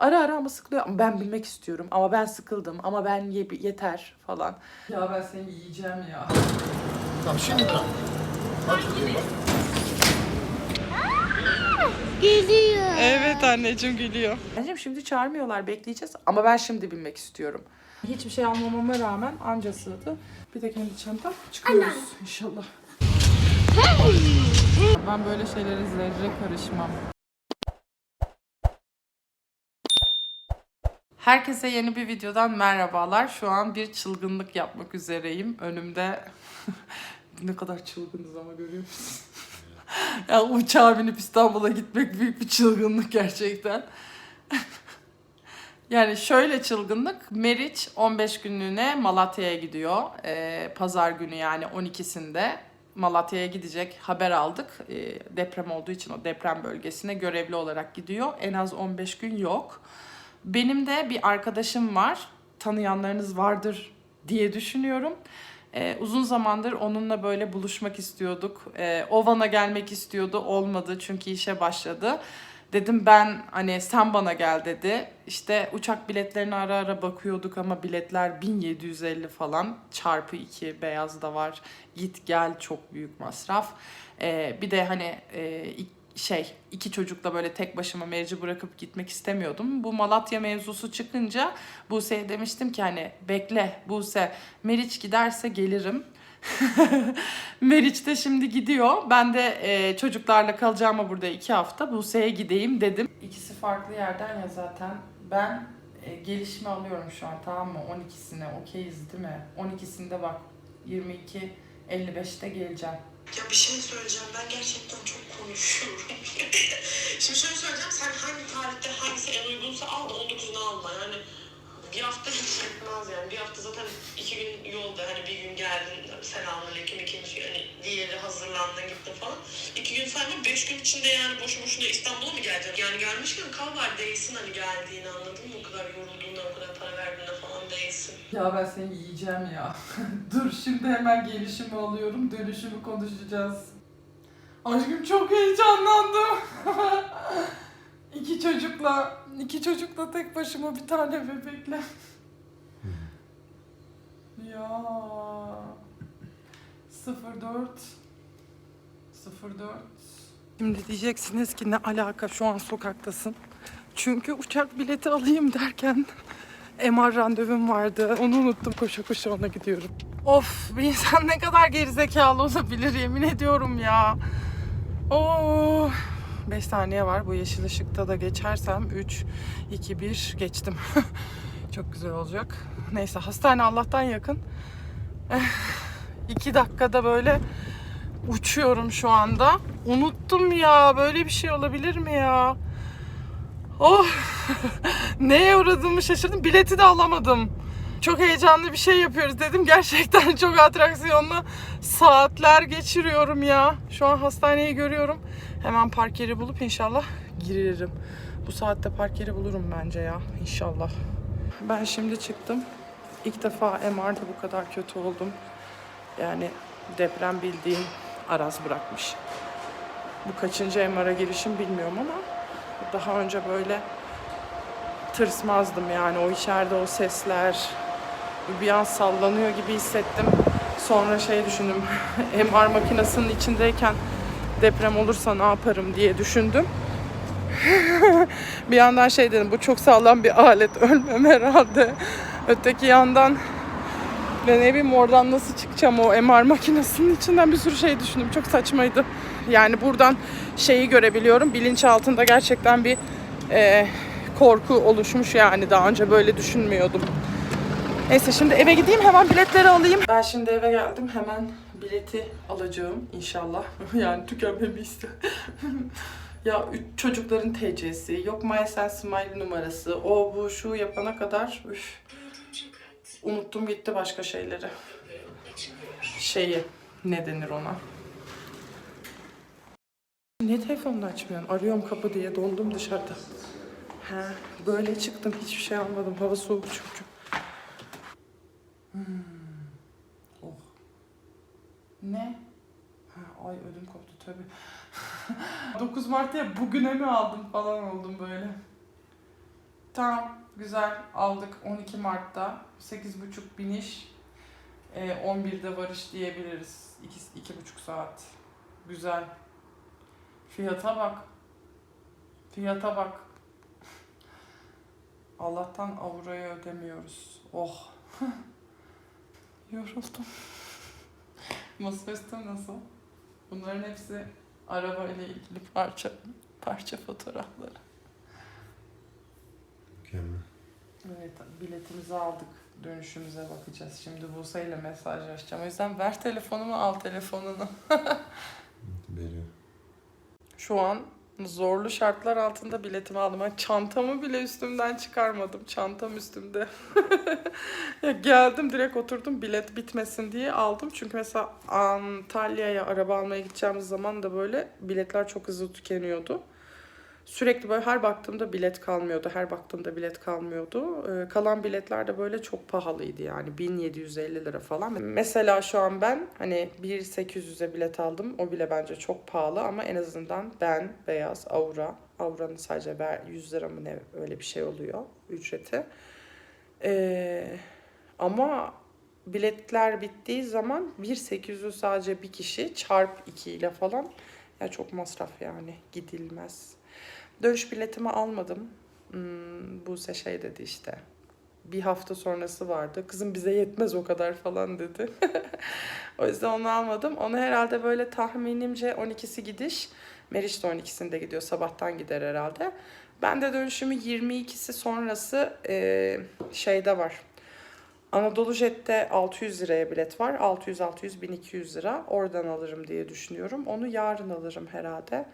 Ara ara ama sıkılıyor. Ama ben bilmek istiyorum. Ama ben sıkıldım. Ama ben ye- yeter falan. Ya ben seni yiyeceğim ya. Tamam şimdi bak. Geliyor. Evet anneciğim gülüyor. Anneciğim şimdi çağırmıyorlar bekleyeceğiz ama ben şimdi bilmek istiyorum. Hiçbir şey almamama rağmen anca sığdı. Bir de kendi çantam çıkıyoruz inşallah. Ben böyle şeylere zerre karışmam. Herkese yeni bir videodan merhabalar. Şu an bir çılgınlık yapmak üzereyim. Önümde ne kadar çılgınız ama görüyor musunuz? ya uçağa binip İstanbul'a gitmek büyük bir çılgınlık gerçekten. yani şöyle çılgınlık. Meriç 15 günlüğüne Malatya'ya gidiyor. Ee, Pazar günü yani 12'sinde Malatya'ya gidecek. Haber aldık. Ee, deprem olduğu için o deprem bölgesine görevli olarak gidiyor. En az 15 gün yok. Benim de bir arkadaşım var. Tanıyanlarınız vardır diye düşünüyorum. Ee, uzun zamandır onunla böyle buluşmak istiyorduk. Ee, Ovan'a gelmek istiyordu. Olmadı çünkü işe başladı. Dedim ben hani sen bana gel dedi. İşte uçak biletlerine ara ara bakıyorduk ama biletler 1750 falan. Çarpı 2 beyaz da var. Git gel çok büyük masraf. Ee, bir de hani e, şey iki çocukla böyle tek başıma merici bırakıp gitmek istemiyordum. Bu Malatya mevzusu çıkınca Buse'ye demiştim ki hani bekle Buse Meriç giderse gelirim. Meriç de şimdi gidiyor. Ben de e, çocuklarla kalacağıma burada iki hafta Buse'ye gideyim dedim. İkisi farklı yerden ya zaten. Ben e, gelişme alıyorum şu an tamam mı? 12'sine okeyiz değil mi? 12'sinde bak 22 55'te geleceğim. Ya bir şey söyleyeceğim. Ben gerçekten çok konuşuyorum. Şimdi şöyle söyleyeceğim. Sen hangi tarihte hangisi en uygunsa al da 19'unu alma. Yani bir hafta hiç yetmez yani. Bir hafta zaten iki gün yolda. Hani bir gün geldin selamünaleyküm. ikinci hani diğeri hazırlandın gittin falan. İki gün sayma. Beş gün içinde yani boşu boşuna İstanbul'a mı geleceksin? Yani gelmişken kal var değilsin hani geldiğini anladın mı? O kadar yorulduğunda o kadar para verdiğinde değilsin. Ya ben seni yiyeceğim ya. Dur şimdi hemen gelişimi alıyorum. Dönüşümü konuşacağız. Aşkım çok heyecanlandım. iki çocukla, iki çocukla tek başıma bir tane bebekle. ya. 04 04 Şimdi diyeceksiniz ki ne alaka şu an sokaktasın. Çünkü uçak bileti alayım derken MR randevum vardı. Onu unuttum. Koşa koşa ona gidiyorum. Of bir insan ne kadar gerizekalı olabilir yemin ediyorum ya. Oo. 5 saniye var. Bu yeşil ışıkta da geçersem 3, 2, 1 geçtim. Çok güzel olacak. Neyse hastane Allah'tan yakın. 2 dakikada böyle uçuyorum şu anda. Unuttum ya. Böyle bir şey olabilir mi ya? Oh! Neye uğradığımı şaşırdım. Bileti de alamadım. Çok heyecanlı bir şey yapıyoruz dedim. Gerçekten çok atraksiyonlu saatler geçiriyorum ya. Şu an hastaneyi görüyorum. Hemen park yeri bulup inşallah girerim. Bu saatte park yeri bulurum bence ya. İnşallah. Ben şimdi çıktım. İlk defa MR'da bu kadar kötü oldum. Yani deprem bildiğin araz bırakmış. Bu kaçıncı MR'a girişim bilmiyorum ama daha önce böyle tırsmazdım yani o içeride o sesler bir an sallanıyor gibi hissettim. Sonra şey düşündüm MR makinesinin içindeyken deprem olursa ne yaparım diye düşündüm. bir yandan şey dedim bu çok sağlam bir alet ölmem herhalde. Öteki yandan ve ne bileyim oradan nasıl çıkacağım o MR makinesinin içinden bir sürü şey düşündüm. Çok saçmaydı. Yani buradan şeyi görebiliyorum. Bilinç altında gerçekten bir e, korku oluşmuş yani. Daha önce böyle düşünmüyordum. Neyse şimdi eve gideyim hemen biletleri alayım. Ben şimdi eve geldim. Hemen bileti alacağım inşallah. yani tükenmemi iste. ya üç çocukların TC'si, yok My Smile numarası, o bu şu yapana kadar üf. Unuttum gitti başka şeyleri. Şeyi ne denir ona? Ne telefonunu açmıyorsun? Arıyorum kapı diye dondum dışarıda. He, böyle çıktım hiçbir şey almadım. Hava soğuk çünkü. Hmm. Oh. Ne? Ha, ay ödüm koptu tabii. 9 Mart'ta bugüne mi aldım falan oldum böyle. Tamam, güzel. Aldık 12 Mart'ta. 8.30 biniş. Ee, 11'de varış diyebiliriz. 2, 2,5 saat. Güzel. Fiyata bak. Fiyata bak. Allah'tan avrayı ödemiyoruz. Oh. Yoruldum. Masaüstü nasıl? Bunların hepsi araba ile ilgili parça parça fotoğrafları. Mükemmel. Evet, biletimizi aldık. Dönüşümüze bakacağız. Şimdi Buse ile mesajlaşacağım. O yüzden ver telefonumu, al telefonunu. Şu an zorlu şartlar altında biletimi aldım. Ben çantamı bile üstümden çıkarmadım. Çantam üstümde. ya geldim direkt oturdum bilet bitmesin diye aldım. Çünkü mesela Antalya'ya araba almaya gideceğimiz zaman da böyle biletler çok hızlı tükeniyordu. Sürekli böyle her baktığımda bilet kalmıyordu. Her baktığımda bilet kalmıyordu. Ee, kalan biletler de böyle çok pahalıydı yani. 1750 lira falan. Mesela şu an ben hani 1800'e bilet aldım. O bile bence çok pahalı ama en azından ben beyaz Aura. Aura'nın sadece ver- 100 lira mı ne öyle bir şey oluyor ücreti. Ee, ama biletler bittiği zaman 1.800 sadece bir kişi çarp 2 ile falan. Ya çok masraf yani gidilmez. Dönüş biletimi almadım. Hmm, Buse şey dedi işte. Bir hafta sonrası vardı. Kızım bize yetmez o kadar falan dedi. o yüzden onu almadım. Onu herhalde böyle tahminimce 12'si gidiş. Meriç de 12'sinde gidiyor. Sabahtan gider herhalde. Ben de dönüşümü 22'si sonrası e, şeyde var. Anadolu Jet'te 600 liraya bilet var. 600-600 1200 lira. Oradan alırım diye düşünüyorum. Onu yarın alırım herhalde.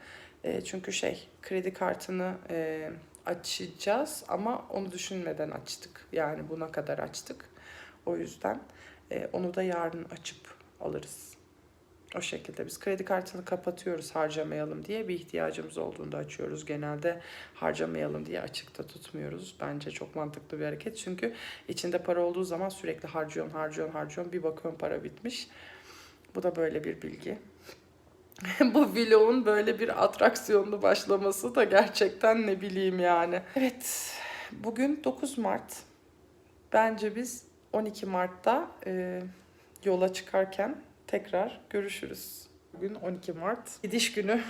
E, çünkü şey kredi kartını e, açacağız ama onu düşünmeden açtık. Yani buna kadar açtık. O yüzden e, onu da yarın açıp alırız. O şekilde biz kredi kartını kapatıyoruz harcamayalım diye bir ihtiyacımız olduğunda açıyoruz. Genelde harcamayalım diye açıkta tutmuyoruz. Bence çok mantıklı bir hareket. Çünkü içinde para olduğu zaman sürekli harcıyorsun, harcıyorsun, harcıyorsun. Bir bakıyorsun para bitmiş. Bu da böyle bir bilgi. Bu vlogun böyle bir atraksiyonlu başlaması da gerçekten ne bileyim yani. Evet, bugün 9 Mart. Bence biz 12 Mart'ta e, yola çıkarken tekrar görüşürüz. Bugün 12 Mart. Gidiş günü.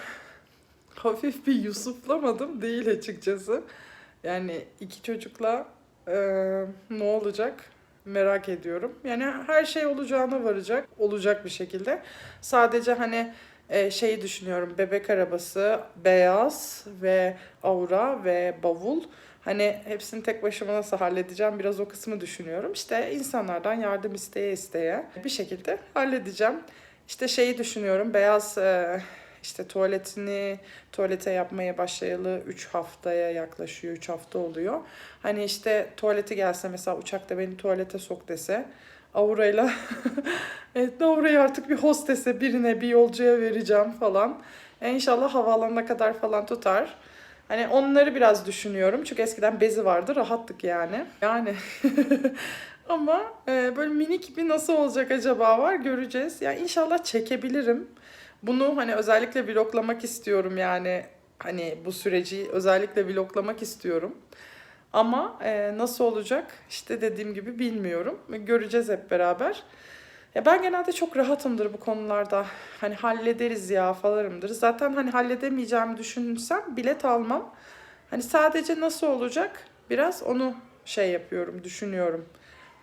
Hafif bir yusuflamadım değil açıkçası. Yani iki çocukla e, ne olacak merak ediyorum. Yani her şey olacağına varacak. Olacak bir şekilde. Sadece hani e, şeyi düşünüyorum. Bebek arabası, beyaz ve aura ve bavul. Hani hepsini tek başıma nasıl halledeceğim biraz o kısmı düşünüyorum. İşte insanlardan yardım isteye isteye bir şekilde halledeceğim. İşte şeyi düşünüyorum. Beyaz e, işte tuvaletini tuvalete yapmaya başlayalı 3 haftaya yaklaşıyor. 3 hafta oluyor. Hani işte tuvaleti gelse mesela uçakta beni tuvalete sok dese Aura'yla evet Aura'yı artık bir hostese birine bir yolcuya vereceğim falan. E, inşallah havaalanına kadar falan tutar. Hani onları biraz düşünüyorum. Çünkü eskiden bezi vardı. Rahattık yani. Yani ama e, böyle minik bir nasıl olacak acaba var göreceğiz. Yani inşallah çekebilirim. Bunu hani özellikle vloglamak istiyorum yani. Hani bu süreci özellikle vloglamak istiyorum. Ama e, nasıl olacak işte dediğim gibi bilmiyorum. Göreceğiz hep beraber. Ya ben genelde çok rahatımdır bu konularda. Hani hallederiz ya falanımdır. Zaten hani halledemeyeceğimi düşünsem bilet almam. Hani sadece nasıl olacak biraz onu şey yapıyorum, düşünüyorum.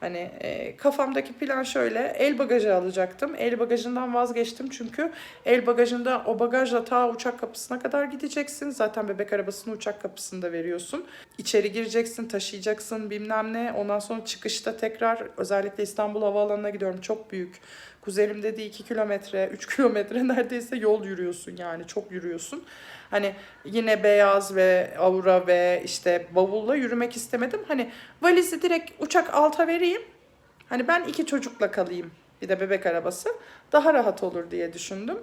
Hani e, kafamdaki plan şöyle. El bagajı alacaktım. El bagajından vazgeçtim çünkü el bagajında o bagajla ta uçak kapısına kadar gideceksin. Zaten bebek arabasını uçak kapısında veriyorsun. İçeri gireceksin, taşıyacaksın bilmem ne. Ondan sonra çıkışta tekrar özellikle İstanbul Havaalanı'na gidiyorum. Çok büyük. Kuzenim dedi 2 kilometre, 3 kilometre neredeyse yol yürüyorsun yani. Çok yürüyorsun. Hani yine beyaz ve aura ve işte bavulla yürümek istemedim. Hani valizi direkt uçak alta vereyim. Hani ben iki çocukla kalayım. Bir de bebek arabası. Daha rahat olur diye düşündüm.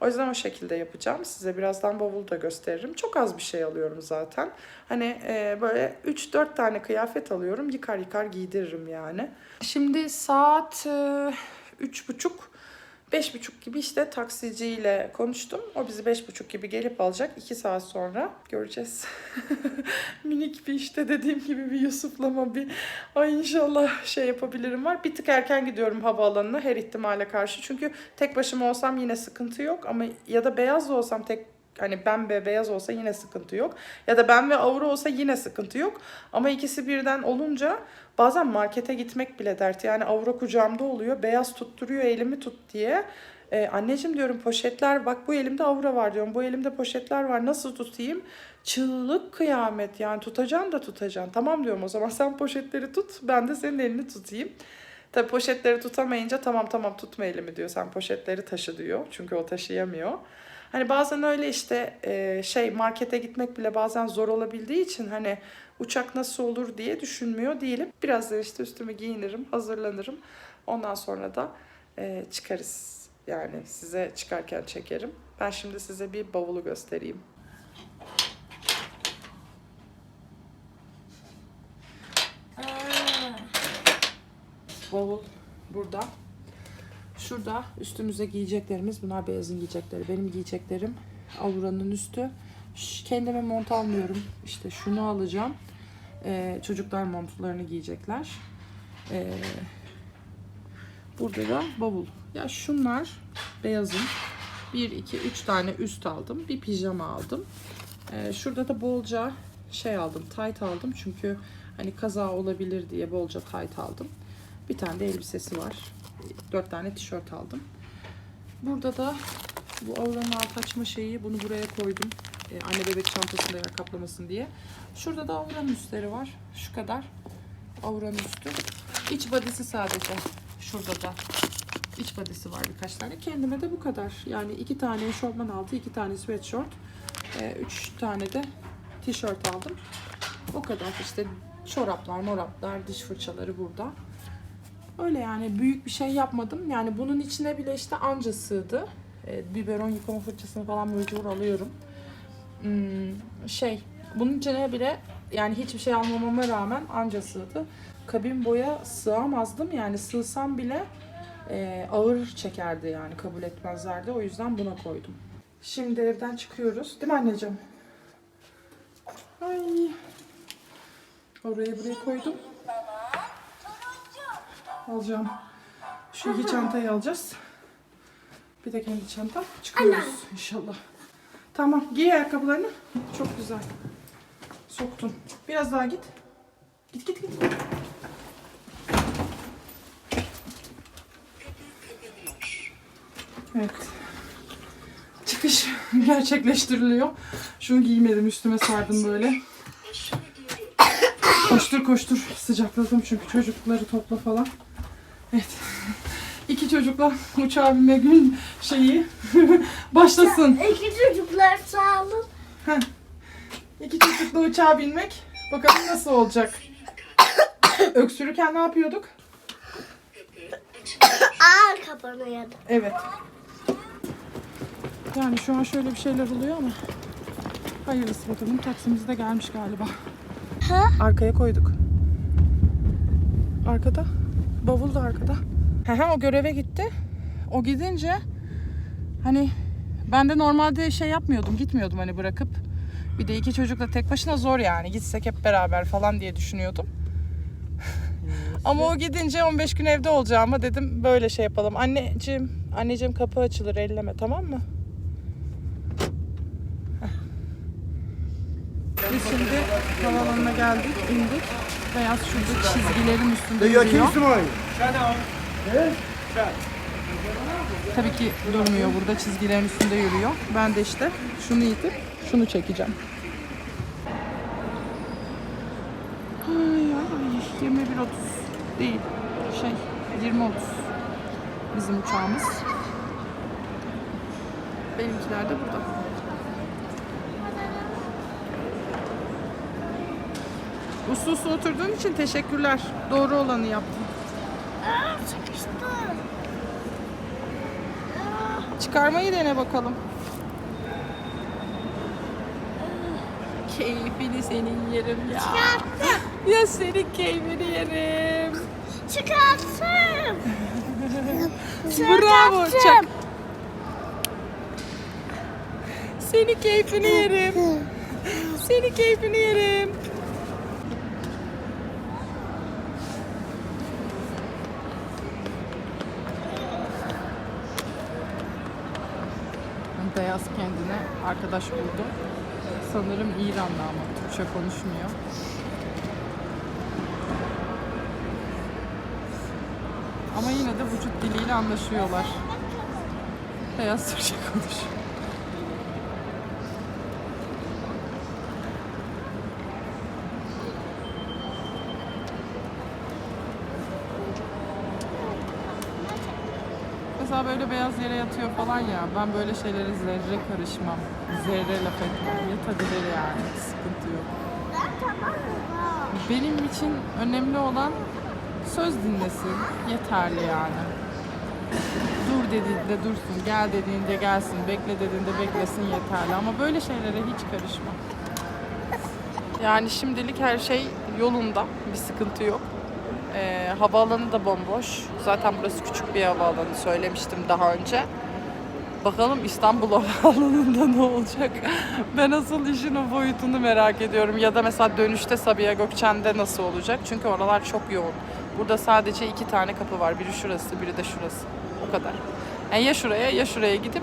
O yüzden o şekilde yapacağım. Size birazdan bavulu da gösteririm. Çok az bir şey alıyorum zaten. Hani e, böyle 3-4 tane kıyafet alıyorum. Yıkar yıkar giydiririm yani. Şimdi saat e, üç buçuk. Beş buçuk gibi işte taksiciyle konuştum. O bizi beş buçuk gibi gelip alacak. iki saat sonra göreceğiz. Minik bir işte dediğim gibi bir Yusuf'lama bir ay inşallah şey yapabilirim var. Bir tık erken gidiyorum havaalanına her ihtimale karşı. Çünkü tek başıma olsam yine sıkıntı yok ama ya da beyaz da olsam tek hani ben ve beyaz olsa yine sıkıntı yok. Ya da ben ve Avru olsa yine sıkıntı yok. Ama ikisi birden olunca bazen markete gitmek bile dert. Yani Avru kucağımda oluyor. Beyaz tutturuyor elimi tut diye. Ee, anneciğim diyorum poşetler bak bu elimde avra var diyorum. Bu elimde poşetler var nasıl tutayım? Çığlık kıyamet yani tutacaksın da tutacaksın. Tamam diyorum o zaman sen poşetleri tut ben de senin elini tutayım. Tabii poşetleri tutamayınca tamam tamam tutma elimi diyor. Sen poşetleri taşı diyor. Çünkü o taşıyamıyor. Hani bazen öyle işte e, şey markete gitmek bile bazen zor olabildiği için hani uçak nasıl olur diye düşünmüyor değilim. Birazdan işte üstümü giyinirim, hazırlanırım. Ondan sonra da e, çıkarız. Yani size çıkarken çekerim. Ben şimdi size bir bavulu göstereyim. Bavul burada. Şurada üstümüze giyeceklerimiz. Bunlar beyazın giyecekleri. Benim giyeceklerim Aura'nın üstü. Kendime mont almıyorum. İşte şunu alacağım. Ee, çocuklar montlarını giyecekler. Ee, burada da bavul. Ya şunlar beyazın. 1, 2, 3 tane üst aldım. Bir pijama aldım. Ee, şurada da bolca şey aldım. Tight aldım. Çünkü hani kaza olabilir diye bolca tight aldım. Bir tane de elbisesi var. Dört tane tişört aldım. Burada da bu Aura'nın alt açma şeyi bunu buraya koydum. Ee, anne bebek çantasında yer kaplamasın diye. Şurada da Aura'nın üstleri var. Şu kadar. Aura'nın üstü. İç body'si sadece. Şurada da iç body'si var birkaç tane. Kendime de bu kadar. Yani iki tane eşofman altı, iki tane sweatshirt, e, üç tane de tişört aldım. O kadar işte çoraplar, moraplar, diş fırçaları burada. Öyle yani büyük bir şey yapmadım. Yani bunun içine bile işte anca sığdı. E, biberon yıkama fırçasını falan mecbur alıyorum. Hmm, şey bunun içine bile yani hiçbir şey almamama rağmen anca sığdı. Kabin boya sığamazdım yani sığsam bile e, ağır çekerdi yani kabul etmezlerdi. O yüzden buna koydum. Şimdi evden çıkıyoruz. Değil mi anneciğim? Ay. Oraya buraya koydum. Alacağım. Şu iki çantayı alacağız. Bir de kendi çantam. Çıkıyoruz inşallah. Tamam. Giy ayakkabılarını. Çok güzel. Soktun. Biraz daha git. Git git git. Evet. Çıkış gerçekleştiriliyor. Şunu giymedim üstüme sardım böyle. Koştur koştur sıcakladım çünkü çocukları topla falan. Evet. İki çocukla uçağa binme gün şeyi başlasın. İki çocuklar sağ olun. İki çocukla uçağa binmek bakalım nasıl olacak. Öksürürken ne yapıyorduk? Ağır kapanıyordu. Evet. Yani şu an şöyle bir şeyler oluyor ama hayırlısı bakalım. Taksimiz de gelmiş galiba. Ha? Arkaya koyduk. Arkada. Bavul da arkada. Hehe o göreve gitti. O gidince hani ben de normalde şey yapmıyordum. Gitmiyordum hani bırakıp. Bir de iki çocukla tek başına zor yani. Gitsek hep beraber falan diye düşünüyordum. Ama o gidince 15 gün evde olacağıma dedim böyle şey yapalım. Anneciğim, anneciğim kapı açılır elleme tamam mı? Biz şimdi havaalanına geldik, indik. Beyaz şurada çizgilerin üstünde yürüyor. Tabii ki durmuyor burada çizgilerin üstünde yürüyor. Ben de işte şunu itip şunu çekeceğim. Ay ay 21.30 değil şey 20.30 bizim uçağımız. Benimkiler de burada. Uslu uslu oturduğun için teşekkürler. Doğru olanı yaptın. Aa, sıkıştı. Çıkarmayı dene bakalım. Keyfini senin yerim ya. Ya senin keyfini yerim. çıkarttım. Bravo Çıkarttım. çak. Seni keyfini yerim. Seni keyfini yerim. Beyaz kendine arkadaş buldu. Sanırım İranlı ama Türkçe konuşmuyor. Ama yine de vücut diliyle anlaşıyorlar. Beyaz Türkçe konuşuyor. Mesela böyle beyaz yere yatıyor falan ya. Ben böyle şeylere zerre karışmam. Zerre laf etmem. Yatabilir yani. Sıkıntı yok. Benim için önemli olan söz dinlesin. Yeterli yani. Dur dediğinde dursun, gel dediğinde gelsin, bekle dediğinde beklesin yeterli. Ama böyle şeylere hiç karışmam. Yani şimdilik her şey yolunda. Bir sıkıntı yok. Ee, havaalanı da bomboş. Zaten burası küçük bir havaalanı söylemiştim daha önce. Bakalım İstanbul Havaalanı'nda ne olacak? Ben asıl işin o boyutunu merak ediyorum. Ya da mesela dönüşte Sabiha Gökçen'de nasıl olacak? Çünkü oralar çok yoğun. Burada sadece iki tane kapı var. Biri şurası, biri de şurası. O kadar. Yani ya şuraya ya şuraya gidip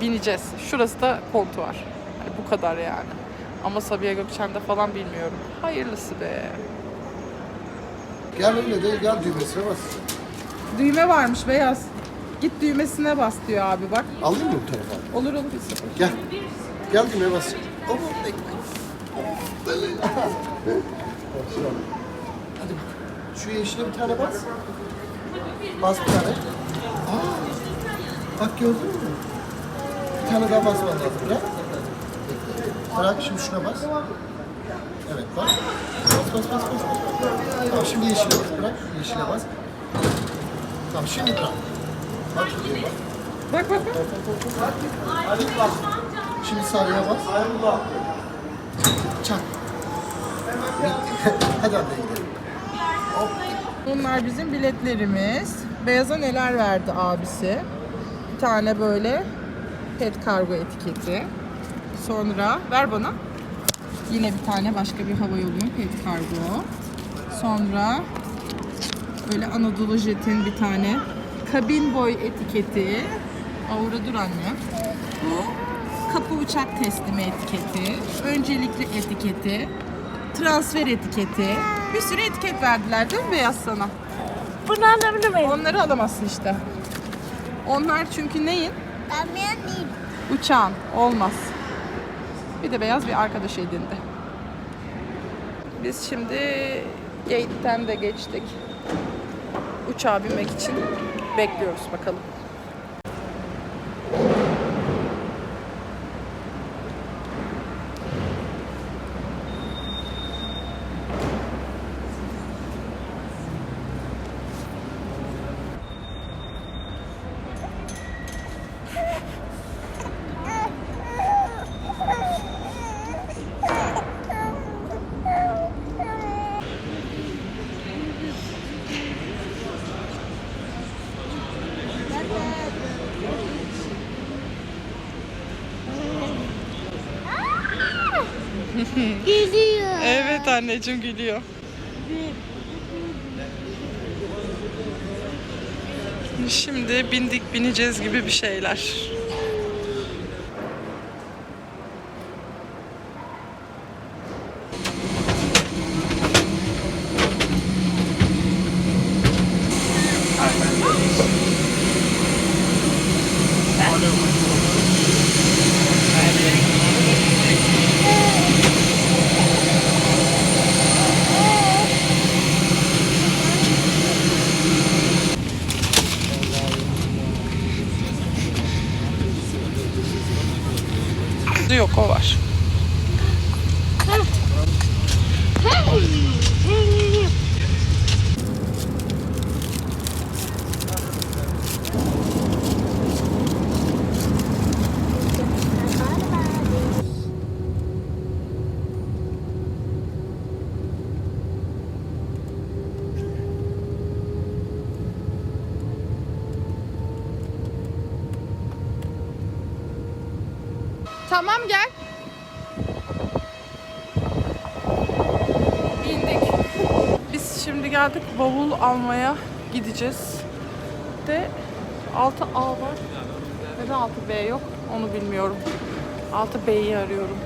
bineceğiz. Şurası da kontuar. Yani bu kadar yani. Ama Sabiha Gökçen'de falan bilmiyorum. Hayırlısı be. Gel öyle de gel düğmesine bas. Düğme varmış beyaz. Git düğmesine bas diyor abi bak. Alayım mı bu tarafa? Olur olur. Gel. Gel düğmeye bas. Hop. Hadi bak. Şu yeşile bir tane bas. Bas bir tane. Aa, bak gördün mü? Bir tane daha basman lazım. Bırak. Bırak şimdi şuna bas. Evet bas. Bas bas bas bas. bas. Tamam şimdi yeşile bas. Bırak. Yeşile bas. Tamam şimdi bırak. Bak şimdi bak. Bak bak bak. Şimdi sarıya bas. Çak. Hadi anne gidelim. Bunlar bizim biletlerimiz. Beyaza neler verdi abisi? Bir tane böyle pet kargo etiketi. Sonra ver bana. Yine bir tane başka bir hava yolunun pet kargo. Sonra böyle Anadolu Jet'in bir tane kabin boy etiketi. Aura dur anne. Bu kapı uçak teslimi etiketi. Öncelikli etiketi. Transfer etiketi. Bir sürü etiket verdiler değil mi Beyaz sana? Bunu alabilir miyim? Onları alamazsın işte. Onlar çünkü neyin? Ben beğendim. Uçağın. Olmaz. Bir de beyaz bir arkadaş edindi. Biz şimdi gate'ten de geçtik. Uçağa binmek için bekliyoruz bakalım. Geliyor. Evet anneciğim gülüyor. Şimdi bindik bineceğiz gibi bir şeyler. Tamam gel. İndik. Biz şimdi geldik bavul almaya gideceğiz. De 6A var. Neden 6B yok onu bilmiyorum. 6B'yi arıyorum.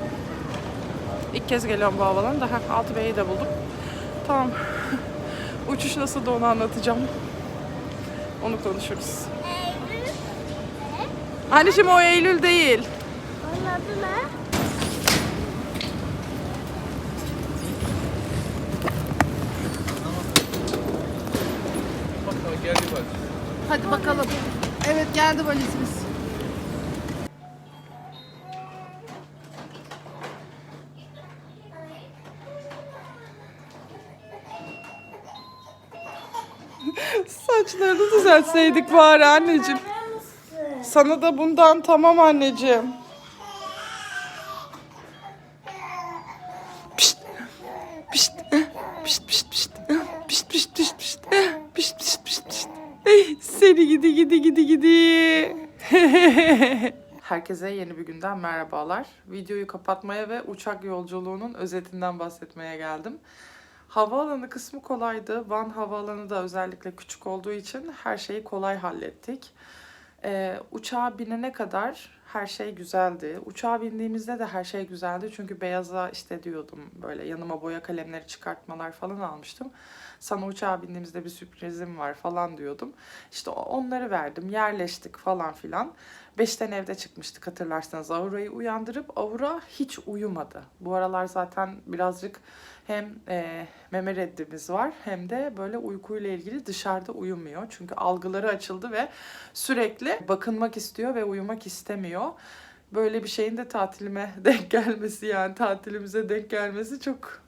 İlk kez geliyorum bu havadan da 6B'yi de buldum. Tamam. Uçuş nasıl da onu anlatacağım. Onu konuşuruz. Eylül. Anneciğim o Eylül değil. Onun adı ne? Hadi bakalım. Valizimiz. Saçlarını düzeltseydik bari anneciğim. Sana da bundan tamam anneciğim. Herkese yeni bir günden merhabalar. Videoyu kapatmaya ve uçak yolculuğunun özetinden bahsetmeye geldim. Havaalanı kısmı kolaydı. Van Havaalanı da özellikle küçük olduğu için her şeyi kolay hallettik. Ee, uçağa binene kadar her şey güzeldi. Uçağa bindiğimizde de her şey güzeldi. Çünkü beyaza işte diyordum böyle yanıma boya kalemleri çıkartmalar falan almıştım. Sana uçağa bindiğimizde bir sürprizim var falan diyordum. İşte onları verdim, yerleştik falan filan. Beşten evde çıkmıştık hatırlarsanız. Aura'yı uyandırıp Aura hiç uyumadı. Bu aralar zaten birazcık hem e, meme reddimiz var hem de böyle uykuyla ilgili dışarıda uyumuyor. Çünkü algıları açıldı ve sürekli bakınmak istiyor ve uyumak istemiyor. Böyle bir şeyin de tatilime denk gelmesi yani tatilimize denk gelmesi çok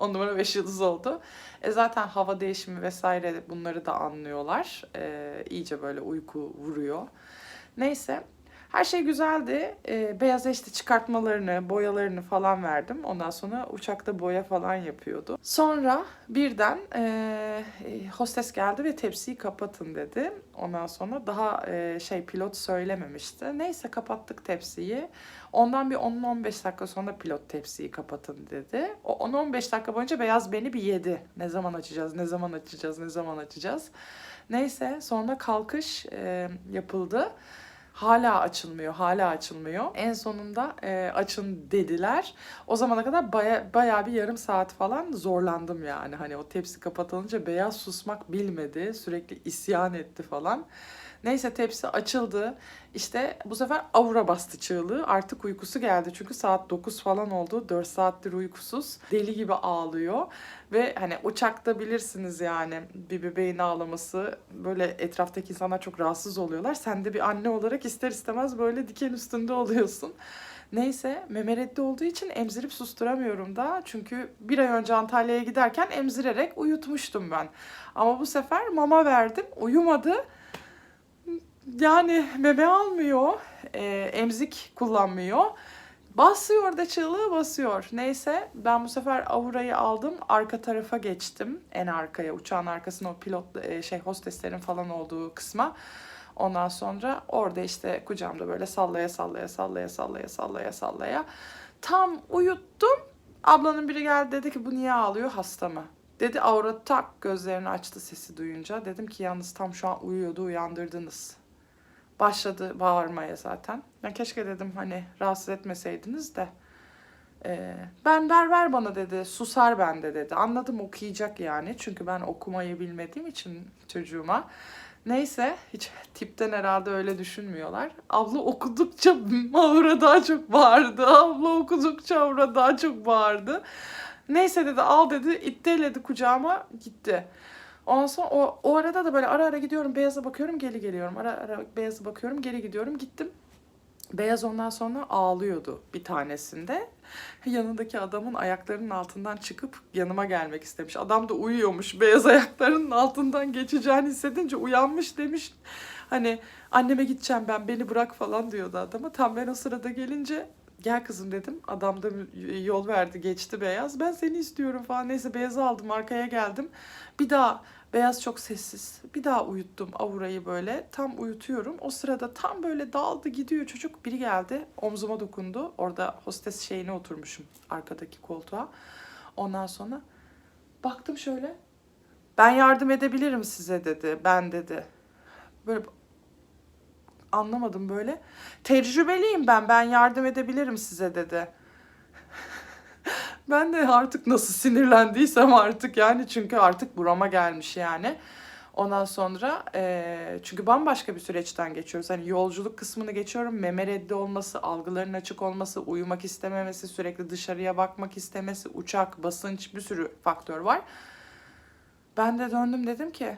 on numara beş yıldız oldu. E zaten hava değişimi vesaire bunları da anlıyorlar. E, iyice böyle uyku vuruyor. Neyse her şey güzeldi. E, beyaz eşli çıkartmalarını, boyalarını falan verdim. Ondan sonra uçakta boya falan yapıyordu. Sonra birden e, e, hostes geldi ve tepsiyi kapatın dedi. Ondan sonra daha e, şey pilot söylememişti. Neyse kapattık tepsiyi. Ondan bir 10-15 dakika sonra pilot tepsiyi kapatın dedi. O 10-15 dakika boyunca beyaz beni bir yedi. Ne zaman açacağız, ne zaman açacağız, ne zaman açacağız. Neyse sonra kalkış e, yapıldı. Hala açılmıyor, hala açılmıyor. En sonunda e, açın dediler. O zamana kadar baya, bayağı bir yarım saat falan zorlandım yani. Hani o tepsi kapatılınca beyaz susmak bilmedi. Sürekli isyan etti falan. Neyse tepsi açıldı. İşte bu sefer avura bastı çığlığı. Artık uykusu geldi. Çünkü saat 9 falan oldu. 4 saattir uykusuz. Deli gibi ağlıyor. Ve hani uçakta bilirsiniz yani bir bebeğin ağlaması böyle etraftaki insanlar çok rahatsız oluyorlar. Sen de bir anne olarak ister istemez böyle diken üstünde oluyorsun. Neyse meme reddi olduğu için emzirip susturamıyorum da. Çünkü bir ay önce Antalya'ya giderken emzirerek uyutmuştum ben. Ama bu sefer mama verdim. Uyumadı. Yani meme almıyor. e, emzik kullanmıyor. Basıyor da çığlığı basıyor. Neyse ben bu sefer Aura'yı aldım. Arka tarafa geçtim. En arkaya uçağın arkasına o pilot e, şey hosteslerin falan olduğu kısma. Ondan sonra orada işte kucağımda böyle sallaya sallaya sallaya sallaya sallaya sallaya. Tam uyuttum. Ablanın biri geldi dedi ki bu niye ağlıyor hasta mı? Dedi Aura tak gözlerini açtı sesi duyunca. Dedim ki yalnız tam şu an uyuyordu uyandırdınız. Başladı bağırmaya zaten. Ya keşke dedim hani rahatsız etmeseydiniz de. Ee, ben ver bana dedi. Susar bende dedi. Anladım okuyacak yani. Çünkü ben okumayı bilmediğim için çocuğuma. Neyse hiç tipten herhalde öyle düşünmüyorlar. Abla okudukça Aura daha çok bağırdı. Abla okudukça Aura daha çok bağırdı. Neyse dedi al dedi itteledi kucağıma gitti. Ondan sonra o, o arada da böyle ara ara gidiyorum beyaza bakıyorum geri geliyorum. Ara ara beyaza bakıyorum geri gidiyorum gittim. Beyaz ondan sonra ağlıyordu bir tanesinde. Yanındaki adamın ayaklarının altından çıkıp yanıma gelmek istemiş. Adam da uyuyormuş. Beyaz ayaklarının altından geçeceğini hissedince uyanmış demiş. Hani anneme gideceğim ben beni bırak falan diyordu adama. Tam ben o sırada gelince Gel kızım dedim. Adam da yol verdi geçti beyaz. Ben seni istiyorum falan. Neyse beyazı aldım arkaya geldim. Bir daha beyaz çok sessiz. Bir daha uyuttum Aura'yı böyle. Tam uyutuyorum. O sırada tam böyle daldı gidiyor çocuk. Biri geldi omzuma dokundu. Orada hostes şeyine oturmuşum arkadaki koltuğa. Ondan sonra baktım şöyle. Ben yardım edebilirim size dedi. Ben dedi. Böyle anlamadım böyle. Tecrübeliyim ben. Ben yardım edebilirim size dedi. Ben de artık nasıl sinirlendiysem artık yani çünkü artık burama gelmiş yani. Ondan sonra eee, çünkü bambaşka bir süreçten geçiyoruz. Hani yolculuk kısmını geçiyorum. Meme reddi olması, algıların açık olması, uyumak istememesi, sürekli dışarıya bakmak istemesi, uçak, basınç bir sürü faktör var. Ben de döndüm dedim ki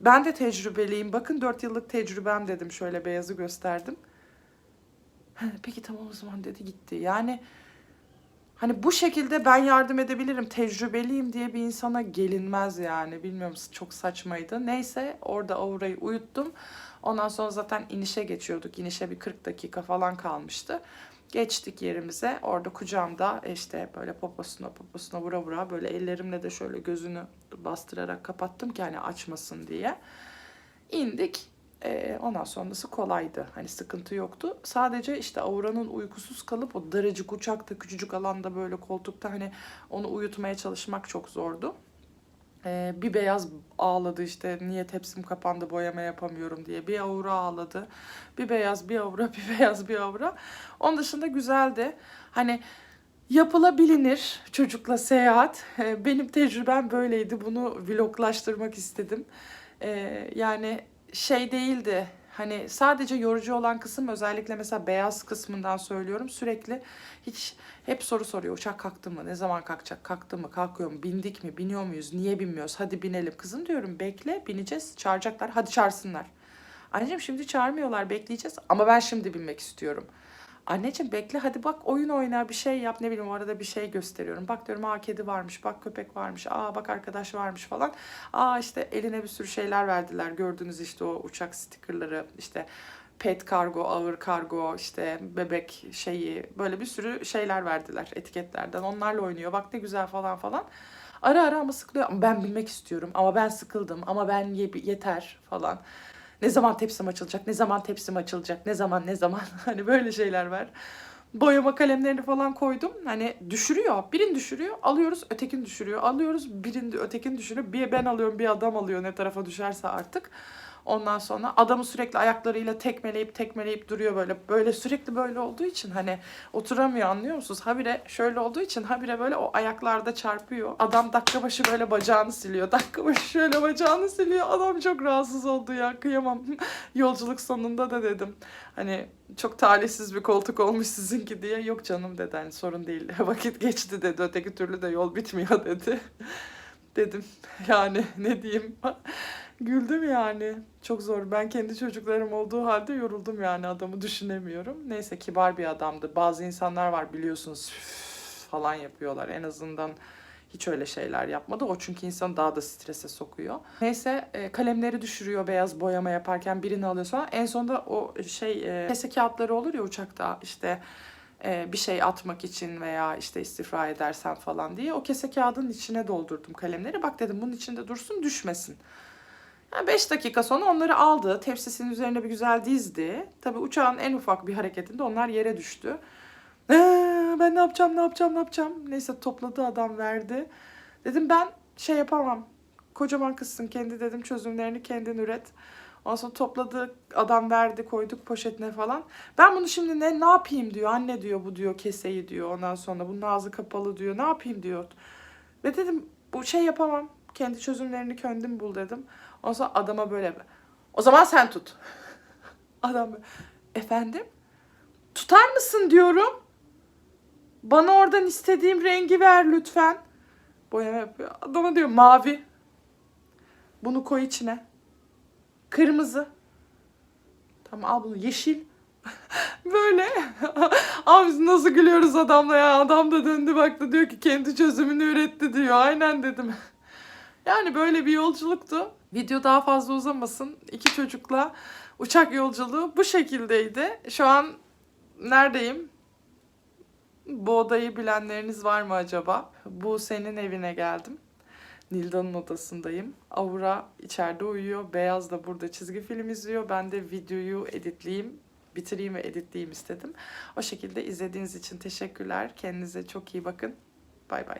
ben de tecrübeliyim. Bakın 4 yıllık tecrübem dedim. Şöyle beyazı gösterdim. "He, Peki tamam o zaman dedi gitti. Yani hani bu şekilde ben yardım edebilirim, tecrübeliyim diye bir insana gelinmez yani. Bilmiyorum çok saçmaydı. Neyse orada Aura'yı uyuttum. Ondan sonra zaten inişe geçiyorduk. İnişe bir 40 dakika falan kalmıştı. Geçtik yerimize. Orada kucağımda işte böyle poposuna poposuna vura vura böyle ellerimle de şöyle gözünü bastırarak kapattım ki hani açmasın diye. İndik. Ee, ondan sonrası kolaydı. Hani sıkıntı yoktu. Sadece işte Aura'nın uykusuz kalıp o daracık uçakta küçücük alanda böyle koltukta hani onu uyutmaya çalışmak çok zordu. Ee, bir beyaz ağladı işte niye tepsim kapandı boyama yapamıyorum diye. Bir Aura ağladı. Bir beyaz bir Aura bir beyaz bir Aura. Onun dışında güzeldi. Hani yapılabilir çocukla seyahat. Ee, Benim tecrübem böyleydi. Bunu vloglaştırmak istedim. Yani şey değildi. Hani sadece yorucu olan kısım özellikle mesela beyaz kısmından söylüyorum. Sürekli hiç hep soru soruyor. Uçak kalktı mı? Ne zaman kalkacak? Kalktı mı? Kalkıyor mu? Bindik mi? Biniyor muyuz? Niye binmiyoruz? Hadi binelim. Kızım diyorum bekle bineceğiz. Çağıracaklar. Hadi çağırsınlar. Anneciğim şimdi çağırmıyorlar. Bekleyeceğiz. Ama ben şimdi binmek istiyorum. Anneciğim bekle hadi bak oyun oyna bir şey yap ne bileyim arada bir şey gösteriyorum. Bak diyorum aa kedi varmış bak köpek varmış aa bak arkadaş varmış falan. Aa işte eline bir sürü şeyler verdiler gördünüz işte o uçak stikerleri işte pet kargo, ağır kargo, işte bebek şeyi böyle bir sürü şeyler verdiler etiketlerden. Onlarla oynuyor. Bak ne güzel falan falan. Ara ara ama sıkılıyor. Ben bilmek istiyorum. Ama ben sıkıldım. Ama ben ye- yeter falan. Ne zaman tepsim açılacak? Ne zaman tepsim açılacak? Ne zaman ne zaman? Hani böyle şeyler var. Boyama kalemlerini falan koydum. Hani düşürüyor. Birini düşürüyor. Alıyoruz ötekini düşürüyor. Alıyoruz birini ötekini düşürüyor. Bir ben alıyorum bir adam alıyor ne tarafa düşerse artık. Ondan sonra adamı sürekli ayaklarıyla tekmeleyip tekmeleyip duruyor böyle. Böyle sürekli böyle olduğu için hani oturamıyor anlıyor musunuz? Habire şöyle olduğu için habire böyle o ayaklarda çarpıyor. Adam dakika başı böyle bacağını siliyor. Dakika başı şöyle bacağını siliyor. Adam çok rahatsız oldu ya kıyamam. Yolculuk sonunda da dedim. Hani çok talihsiz bir koltuk olmuş sizinki diye. Yok canım dedi hani sorun değil. Vakit geçti dedi. Öteki türlü de yol bitmiyor dedi. Dedim yani ne diyeyim. Güldüm yani. Çok zor. Ben kendi çocuklarım olduğu halde yoruldum yani adamı düşünemiyorum. Neyse kibar bir adamdı. Bazı insanlar var biliyorsunuz falan yapıyorlar. En azından hiç öyle şeyler yapmadı. O çünkü insanı daha da strese sokuyor. Neyse e, kalemleri düşürüyor beyaz boyama yaparken birini alıyor sonra. En sonunda o şey e, kağıtları olur ya uçakta işte e, bir şey atmak için veya işte istifra edersen falan diye o kese kağıdının içine doldurdum kalemleri. Bak dedim bunun içinde dursun düşmesin. 5 dakika sonra onları aldı. Tepsisinin üzerine bir güzel dizdi. Tabii uçağın en ufak bir hareketinde onlar yere düştü. Ee, ben ne yapacağım, ne yapacağım, ne yapacağım? Neyse topladı adam verdi. Dedim ben şey yapamam. Kocaman kızsın kendi dedim çözümlerini kendin üret. Ondan sonra topladı adam verdi koyduk poşetine falan. Ben bunu şimdi ne ne yapayım diyor. Anne diyor bu diyor keseyi diyor. Ondan sonra bunun ağzı kapalı diyor. Ne yapayım diyor. Ve dedim bu şey yapamam. Kendi çözümlerini kendim bul dedim. Ondan sonra adama böyle o zaman sen tut. Adam böyle, efendim tutar mısın diyorum. Bana oradan istediğim rengi ver lütfen. Boyama yapıyor. Adama diyor mavi. Bunu koy içine. Kırmızı. Tamam al bunu yeşil. Böyle. Abi nasıl gülüyoruz adamla ya. Adam da döndü baktı diyor ki kendi çözümünü üretti diyor. Aynen dedim. Yani böyle bir yolculuktu. Video daha fazla uzamasın. İki çocukla uçak yolculuğu bu şekildeydi. Şu an neredeyim? Bu odayı bilenleriniz var mı acaba? Bu senin evine geldim. Nilda'nın odasındayım. Aura içeride uyuyor. Beyaz da burada çizgi film izliyor. Ben de videoyu editleyeyim, bitireyim ve editleyeyim istedim. O şekilde izlediğiniz için teşekkürler. Kendinize çok iyi bakın. Bay bay.